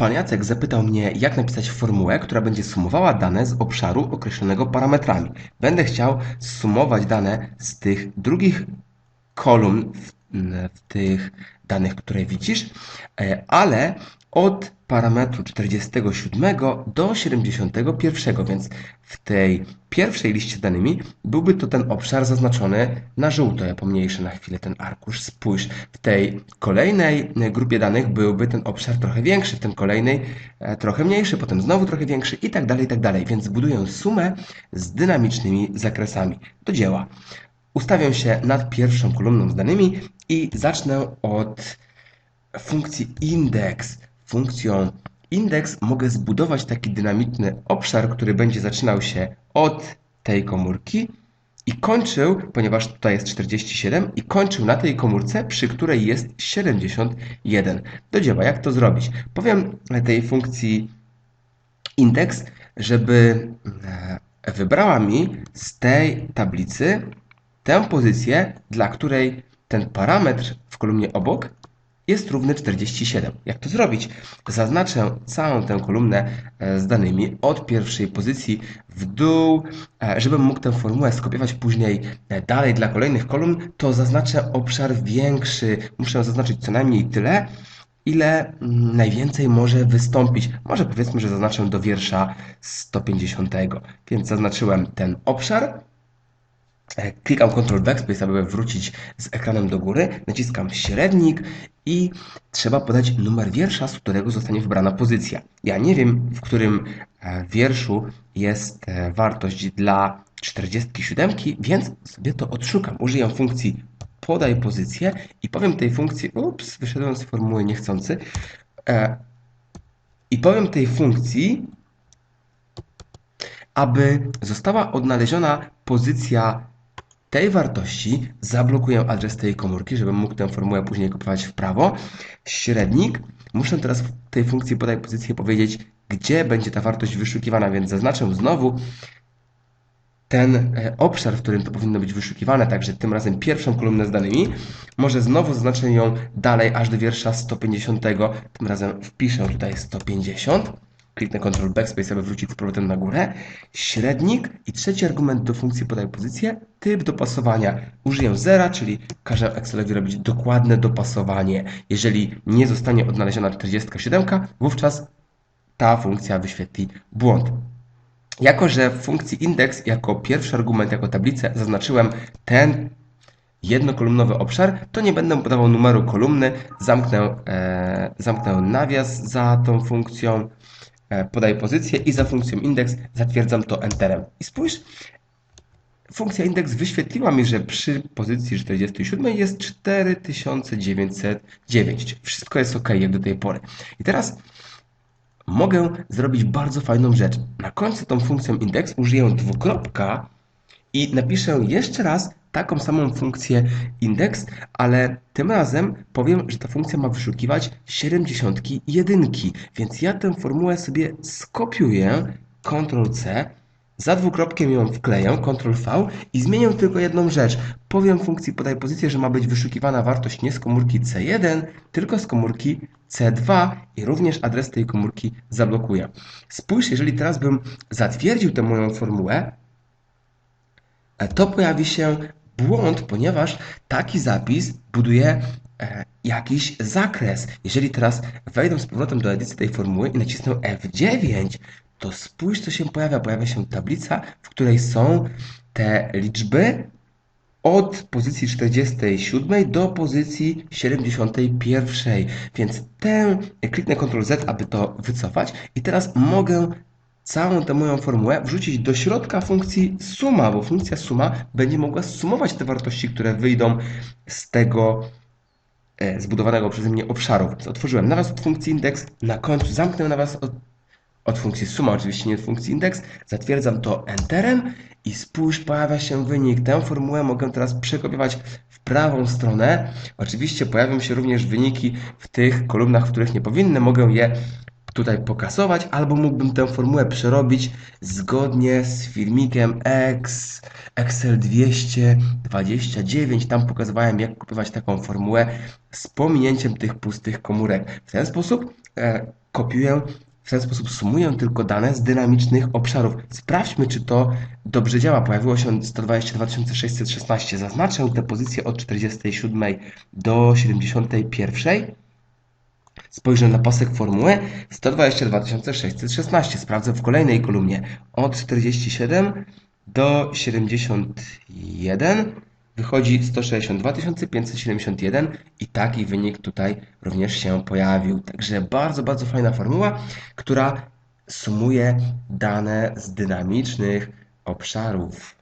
Pan Jacek zapytał mnie, jak napisać formułę, która będzie sumowała dane z obszaru określonego parametrami. Będę chciał sumować dane z tych drugich kolumn w, w tych danych, które widzisz, e, ale od parametru 47 do 71, więc w tej pierwszej liście danymi byłby to ten obszar zaznaczony na żółto. Ja pomniejszę na chwilę ten arkusz. Spójrz, w tej kolejnej grupie danych byłby ten obszar trochę większy, w tym kolejnej e, trochę mniejszy, potem znowu trochę większy i tak dalej, i tak dalej. Więc buduję sumę z dynamicznymi zakresami. Do dzieła. Ustawię się nad pierwszą kolumną z danymi i zacznę od funkcji index. Funkcją index mogę zbudować taki dynamiczny obszar, który będzie zaczynał się od tej komórki i kończył, ponieważ tutaj jest 47, i kończył na tej komórce, przy której jest 71. Do dzieła, jak to zrobić? Powiem tej funkcji index, żeby e, wybrała mi z tej tablicy tę pozycję, dla której ten parametr w kolumnie obok jest równy 47. Jak to zrobić? Zaznaczę całą tę kolumnę e, z danymi od pierwszej pozycji w dół, e, żebym mógł tę formułę skopiować później e, dalej dla kolejnych kolumn, to zaznaczę obszar większy. Muszę zaznaczyć co najmniej tyle, ile mm, najwięcej może wystąpić. Może powiedzmy, że zaznaczę do wiersza 150. Więc zaznaczyłem ten obszar klikam Ctrl Backspace, aby wrócić z ekranem do góry, naciskam średnik i trzeba podać numer wiersza, z którego zostanie wybrana pozycja. Ja nie wiem, w którym e, wierszu jest e, wartość dla 47, więc sobie to odszukam. Użyję funkcji podaj pozycję i powiem tej funkcji, ups, wyszedłem z formuły niechcący, i powiem tej funkcji, aby została odnaleziona pozycja tej wartości zablokuję adres tej komórki, żebym mógł tę formułę później kopiować w prawo. Średnik. Muszę teraz w tej funkcji podaj pozycję powiedzieć, gdzie będzie ta wartość wyszukiwana, więc zaznaczę znowu ten e, obszar, w którym to powinno być wyszukiwane, także tym razem pierwszą kolumnę z danymi. Może znowu zaznaczę ją dalej aż do wiersza 150, tym razem wpiszę tutaj 150 kliknę Ctrl Backspace, aby wrócić z powrotem na górę. Średnik i trzeci argument do funkcji podaj pozycję, typ dopasowania. Użyję zera, czyli każę Excelowi robić dokładne dopasowanie. Jeżeli nie zostanie odnaleziona 47, wówczas ta funkcja wyświetli błąd. Jako, że w funkcji index jako pierwszy argument, jako tablicę zaznaczyłem ten jednokolumnowy obszar, to nie będę podawał numeru kolumny, zamknę, e, zamknę nawias za tą funkcją, podaję pozycję i za funkcją index zatwierdzam to enterem. I spójrz, funkcja index wyświetliła mi, że przy pozycji 47 jest 4909. Wszystko jest ok jak do tej pory. I teraz mogę zrobić bardzo fajną rzecz. Na końcu tą funkcją index użyję dwukropka i napiszę jeszcze raz taką samą funkcję index, ale tym razem powiem, że ta funkcja ma wyszukiwać 71, więc ja tę formułę sobie skopiuję, Ctrl-C, za dwukropkiem ją wkleję, Ctrl-V i zmienię tylko jedną rzecz. Powiem funkcji podaj pozycję, że ma być wyszukiwana wartość nie z komórki C1, tylko z komórki C2 i również adres tej komórki zablokuję. Spójrz, jeżeli teraz bym zatwierdził tę moją formułę, to pojawi się błąd, ponieważ taki zapis buduje e, jakiś zakres. Jeżeli teraz wejdę z powrotem do edycji tej formuły i nacisnę F9, to spójrz, co się pojawia. Pojawia się tablica, w której są te liczby od pozycji 47 do pozycji 71. Więc tę kliknę Ctrl Z, aby to wycofać i teraz mogę całą tę moją formułę wrzucić do środka funkcji suma, bo funkcja suma będzie mogła sumować te wartości, które wyjdą z tego e, zbudowanego przeze mnie obszaru. Więc otworzyłem nawias od funkcji index, na końcu zamknę nawias od, od funkcji suma, oczywiście nie od funkcji index, zatwierdzam to enterem i spójrz, pojawia się wynik. Tę formułę mogę teraz przekopiować w prawą stronę. Oczywiście pojawią się również wyniki w tych kolumnach, w których nie powinny. Mogę je tutaj pokasować, albo mógłbym tę formułę przerobić zgodnie z filmikiem X, Excel 229. Tam pokazywałem, jak kupować taką formułę z pominięciem tych pustych komórek. W ten sposób e, kopiuję, w ten sposób sumuję tylko dane z dynamicznych obszarów. Sprawdźmy, czy to dobrze działa. Pojawiło się 122 616. Zaznaczę tę pozycję od 47 do 71. Spojrzę na pasek formuły 122 616. Sprawdzę w kolejnej kolumnie od 47 do 71. Wychodzi 162 571 i taki wynik tutaj również się pojawił. Także bardzo, bardzo fajna formuła, która sumuje dane z dynamicznych obszarów.